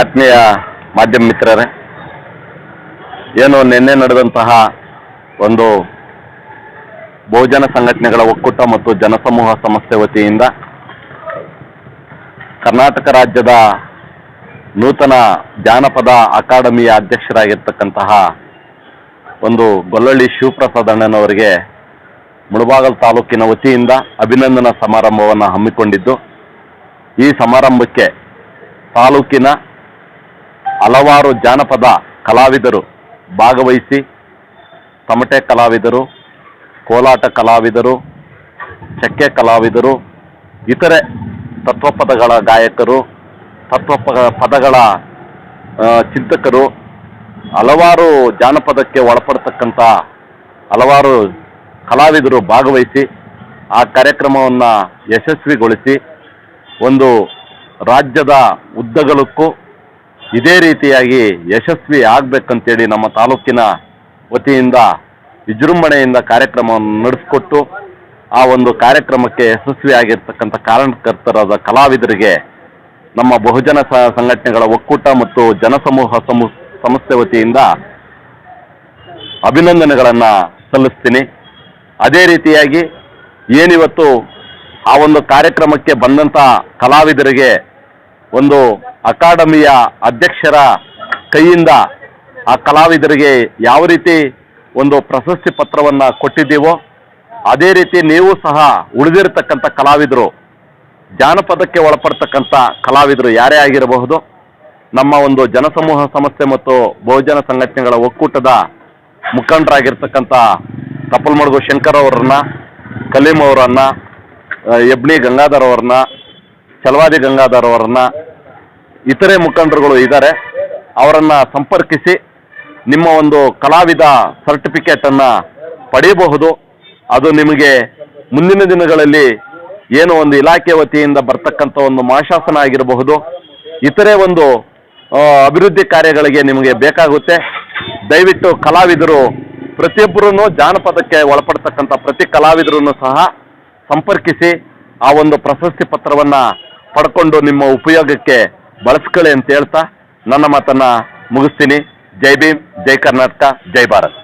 ಆತ್ಮೀಯ ಮಾಧ್ಯಮ ಮಿತ್ರರೇ, ಏನು ನಿನ್ನೆ ನಡೆದಂತಹ ಒಂದು ಬಹುಜನ ಸಂಘಟನೆಗಳ ಒಕ್ಕೂಟ ಮತ್ತು ಜನಸಮೂಹ ಸಂಸ್ಥೆ ವತಿಯಿಂದ ಕರ್ನಾಟಕ ರಾಜ್ಯದ ನೂತನ ಜಾನಪದ ಅಕಾಡೆಮಿಯ ಅಧ್ಯಕ್ಷರಾಗಿರ್ತಕ್ಕಂತಹ ಒಂದು ಗೊಲ್ಲಳ್ಳಿ ಶಿವಪ್ರಸಾದ್ ಅಣ್ಣನವರಿಗೆ ಮುಳಬಾಗಲ್ ತಾಲೂಕಿನ ವತಿಯಿಂದ ಅಭಿನಂದನಾ ಸಮಾರಂಭವನ್ನು ಹಮ್ಮಿಕೊಂಡಿದ್ದು. ಈ ಸಮಾರಂಭಕ್ಕೆ ತಾಲೂಕಿನ ಹಲವಾರು ಜಾನಪದ ಕಲಾವಿದರು ಭಾಗವಹಿಸಿ, ತಮಟೆ ಕಲಾವಿದರು, ಕೋಲಾಟ ಕಲಾವಿದರು, ಚಕ್ಕೆ ಕಲಾವಿದರು, ಇತರೆ ತತ್ವಪದಗಳ ಗಾಯಕರು ತತ್ವ ಪದಗಳ ಚಿಂತಕರು ಹಲವಾರು ಜಾನಪದಕ್ಕೆ ಒಳಪಡ್ತಕ್ಕಂಥ ಹಲವಾರು ಕಲಾವಿದರು ಭಾಗವಹಿಸಿ, ಆ ಕಾರ್ಯಕ್ರಮವನ್ನು ಯಶಸ್ವಿಗೊಳಿಸಿ, ಒಂದು ರಾಜ್ಯದ ಉದ್ದಗಲಕ್ಕೂ ಇದೇ ರೀತಿಯಾಗಿ ಯಶಸ್ವಿ ಆಗ್ಬೇಕಂತೇಳಿ ನಮ್ಮ ತಾಲೂಕಿನ ವತಿಯಿಂದ ವಿಜೃಂಭಣೆಯಿಂದ ಕಾರ್ಯಕ್ರಮವನ್ನು ನಡೆಸಿಕೊಟ್ಟು ಆ ಒಂದು ಕಾರ್ಯಕ್ರಮಕ್ಕೆ ಯಶಸ್ವಿಯಾಗಿರ್ತಕ್ಕಂಥ ಕಾರಣಕರ್ತರಾದ ಕಲಾವಿದರಿಗೆ ನಮ್ಮ ಬಹುಜನ ಸಂಘಟನೆಗಳ ಒಕ್ಕೂಟ ಮತ್ತು ಜನಸಮೂಹ ಸಮೂ, ಸಂಸ್ಥೆ ವತಿಯಿಂದ ಅಭಿನಂದನೆಗಳನ್ನು ಸಲ್ಲಿಸ್ತೀನಿ. ಅದೇ ರೀತಿಯಾಗಿ ಏನಿವತ್ತು ಆ ಒಂದು ಕಾರ್ಯಕ್ರಮಕ್ಕೆ ಬಂದಂಥ ಕಲಾವಿದರಿಗೆ ಒಂದು ಅಕಾಡೆಮಿಯ ಅಧ್ಯಕ್ಷರ ಕೈಯಿಂದ ಆ ಕಲಾವಿದರಿಗೆ ಯಾವ ರೀತಿ ಒಂದು ಪ್ರಶಸ್ತಿ ಪತ್ರವನ್ನು ಕೊಟ್ಟಿದ್ದೀವೋ, ಅದೇ ರೀತಿ ನೀವು ಸಹ ಉಳಿದಿರತಕ್ಕಂಥ ಕಲಾವಿದರು, ಜಾನಪದಕ್ಕೆ ಒಳಪಡ್ತಕ್ಕಂಥ ಕಲಾವಿದರು ಯಾರೇ ಆಗಿರಬಹುದು, ನಮ್ಮ ಒಂದು ಜನಸಮೂಹ ಸಂಸ್ಥೆ ಮತ್ತು ಬಹುಜನ ಸಂಘಟನೆಗಳ ಒಕ್ಕೂಟದ ಮುಖಂಡರಾಗಿರ್ತಕ್ಕಂಥ ಕಪ್ಪಲ್ಮಡುಗು ಶಂಕರ್ ಅವರನ್ನ ಕಲೀಂ ಅವರನ್ನ ಎಬ್ಳಿ ಗಂಗಾಧರ್ ಅವರನ್ನ, ಚಲವಾದಿ ಗಂಗಾಧರ್ ಅವರನ್ನ ಇತರೆ ಮುಖಂಡರುಗಳು ಇದ್ದಾರೆ, ಅವರನ್ನು ಸಂಪರ್ಕಿಸಿ ನಿಮ್ಮ ಒಂದು ಕಲಾವಿದ ಸರ್ಟಿಫಿಕೇಟನ್ನು ಪಡೆಯಬಹುದು. ಅದು ನಿಮಗೆ ಮುಂದಿನ ದಿನಗಳಲ್ಲಿ ಏನು ಒಂದು ಇಲಾಖೆ ವತಿಯಿಂದ ಬರ್ತಕ್ಕಂಥ ಒಂದು ಮಾಶಾಸನ ಆಗಿರಬಹುದು. ಇತರೆ ಒಂದು ಅಭಿವೃದ್ಧಿ ಕಾರ್ಯಗಳಿಗೆ ನಿಮಗೆ ಬೇಕಾಗುತ್ತೆ. ದಯವಿಟ್ಟು ಕಲಾವಿದರು ಪ್ರತಿಯೊಬ್ಬರೂ ಜಾನಪದಕ್ಕೆ ಒಳಪಡ್ತಕ್ಕಂಥ ಪ್ರತಿ ಕಲಾವಿದರನ್ನು ಸಹ ಸಂಪರ್ಕಿಸಿ ಆ ಒಂದು ಪ್ರಶಸ್ತಿ ಪತ್ರವನ್ನು ಪಡ್ಕೊಂಡು ನಿಮ್ಮ ಉಪಯೋಗಕ್ಕೆ ಬಳಸ್ಕೊಳ್ಳಿ ಅಂತ ಹೇಳ್ತಾ ನನ್ನ ಮಾತನ್ನ ಮುಗಿಸ್ತೀನಿ. ಜೈ ಭೀಮ್ ಜೈ ಕರ್ನಾಟಕ ಜೈ ಭಾರತ್.